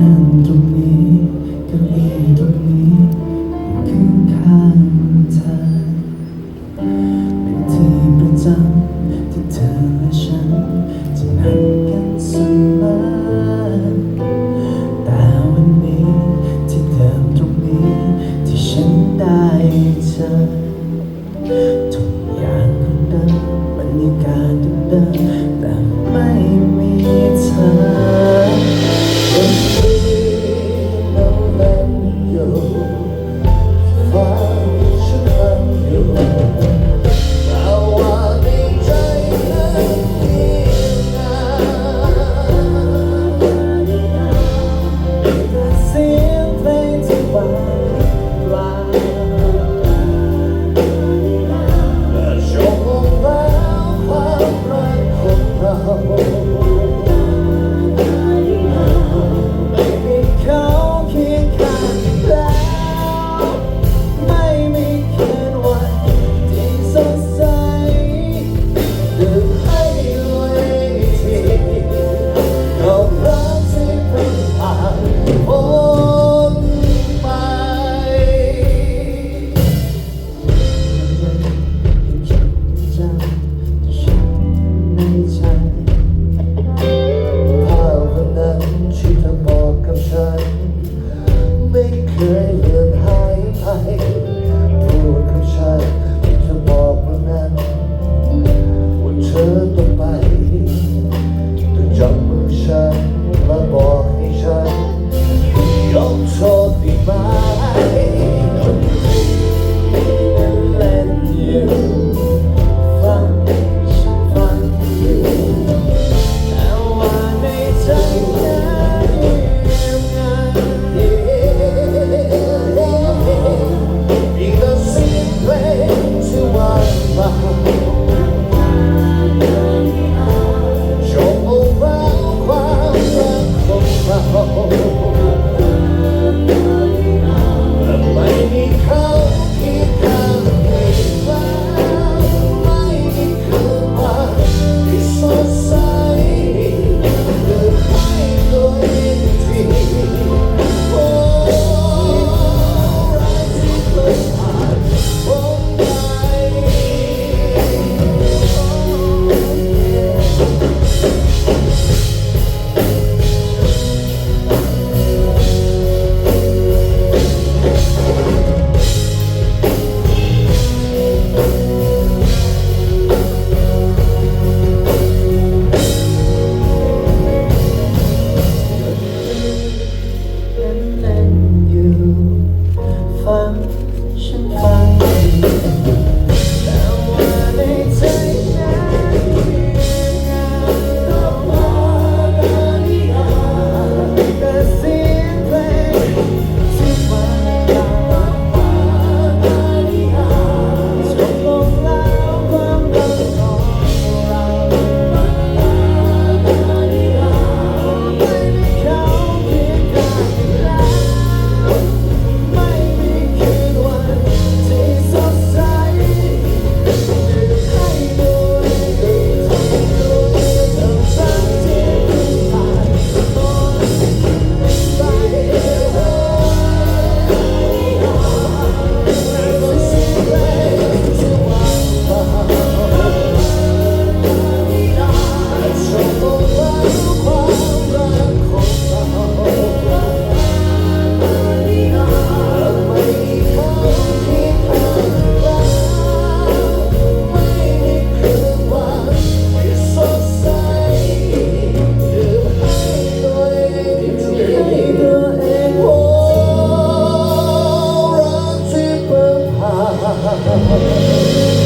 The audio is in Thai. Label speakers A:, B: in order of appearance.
A: นั่งตรงนี้ก้มีตรงนี้อยู่ข้างๆเธอเป็นที่ประจำที่เธอและฉันจะนั่กันเสมอแต่วันนี้ที่เดิตรงนี้ที่ฉันได้เจอทุกอย่างเดิมบรรยากาศเดิมแต่ไม่มีเธอ fun. Thank you.